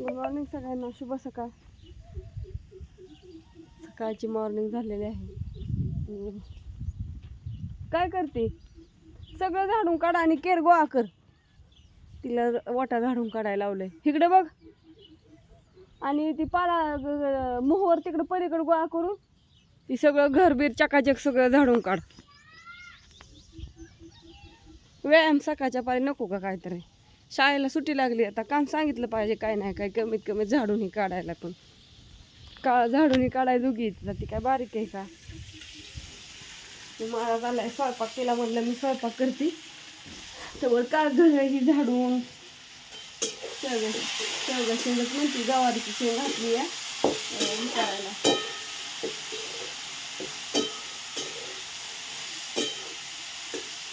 Good morning सगळ्यांना. शुभ सकाळ. सकाळची मॉर्निंग झालेली आहे. काय करते? सगळं झाडून काढ आणि केर गोळा कर. तिला वाटा झाडून काढायला लावलंय. इकडे बघ. आणि ती पाला मोहवर तिकडं पलीकडे गोळा करून ती सगळं घरबीर चकाचक सगळं झाडून काढ. व्यायाम सकाळच्या पारी नको का काहीतरी? शाळेला सुट्टी लागली आता काम सांगितलं पाहिजे काय नाही काय कमीत कमी झाडून काढायला पण. का झाडून काढायला दोघी ती काय बारीक आहे का? मला झालाय स्वयंपाक केला म्हणलं मी स्वयंपाक करते. तर का घर ही झाडून. शेवगा शेवगा शेंगच म्हणते गवारीची शेंग घातली या विचारायला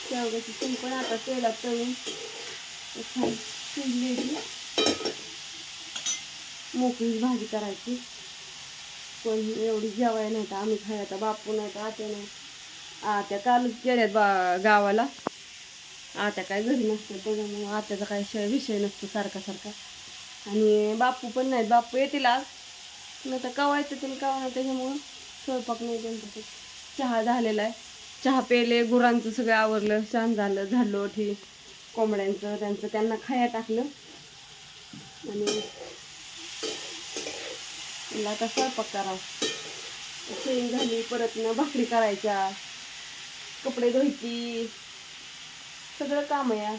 शेवगाची शेंग पण आता तेलात तळून छान शिजली की मोकळी भाजी करायची. पण एवढी जेवाय नाही तर आम्ही खायचा बापू नाही तर आत्या नाही. आत्या कालच गेल्यात बा गावाला. आत्या काय घरी नसतं त्याच्यामुळं आत्याचा काय शय विषय नसतो सारखा सारखा. आणि बापू पण नाहीत. बापू येतील आज. नाही तर कवायचं तिला कवा नाही त्याच्यामुळं स्वयंपाक नाही त्यांचा चहा झालेला आहे. चहा पेले गुरांचं सगळं आवरलं छान झालं झाडलंठी कोंबड्यांचं त्यांचं त्यांना खाया टाकलं. आणि म्हणलं आता स्वयंपाक करावं शेण झाली परत ना भाकरी करायच्या. कपडे धुवायची सगळं काम आहे.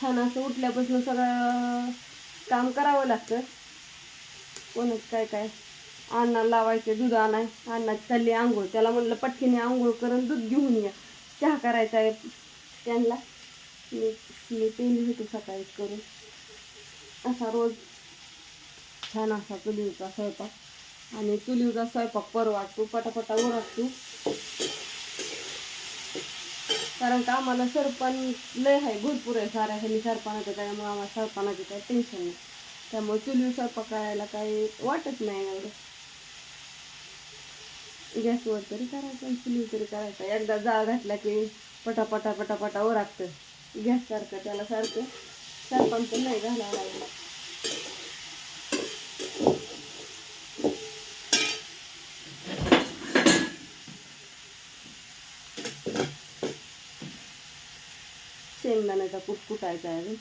छान असं उठल्यापासून सगळं काम करावं लागतं. कोणच काय काय? अण्णा लावायचे दूध आणाय. अण्णाची चालली आंघोळ. त्याला म्हणलं पटकीने आंघोळ करून दूध घेऊन या. चहा करायचा आहे त्यांना. मी मी पेली होती सकाळी करून. असा रोज छान असा चुलीचा स्वयंपाक. आणि चुलीचा स्वयंपाक परवाटतो पटापटा ओरडतो. कारण का आम्हाला सरपण लय आहे भरपूर आहे साऱ्या ह्यानी सरपणाचं त्यामुळे आम्हाला सरपणाचं काही टेन्शन नाही. त्यामुळे चुलीवर स्वयंपाक करायला काही वाटत नाही एवढं. गॅसवर तरी करायचं चुलीवर तरी करायचं. एकदा जाळ घातला की पटापटा पटापटा ओरागतं गॅससारखं त्याला सारखं. सरपण पण नाही घालावं लागेल शेंगदाण्याचा कूट कुटायचा आहे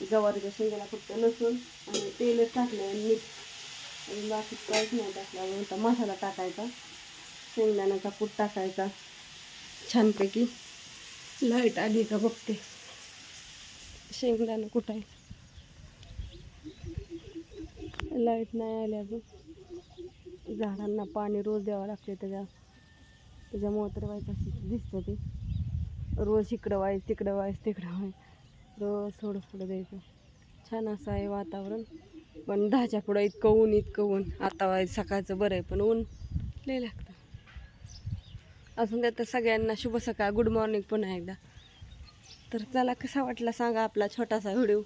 गवारीच्या शेंगाला फक्त लसूण आणि तेलच टाकलं आणि मीठ. आणि बाकी काहीच नाही टाकलं. मसाला टाकायचा. शेंगदाण्याचा कूट टाकायचा. छानपैकी. लाइट आली का बघते. शेंगदाणा आहे? लाइट नाही आली अजून. झाडांना पाणी रोज द्यावं लागते त्याच्या त्याच्यामुळं तर वाईट असं दिसतं ते. रोज इकडं व्हायचं तिकडं व्हायचं तिकडं व्हायचं. रोज थोडं थोडं द्यायचं. छान असं आहे वातावरण. पण दहाच्या पुढं इतकं ऊन इतकं ऊन. आता सकाळचं बरं आहे पण ऊन लय लागतं. अजून त्यात सगळ्यांना शुभ सकाळ गुड मॉर्निंग पुन्हा एकदा. तर चला कसा वाटला सांगा आपला छोटासा व्हिडिओ.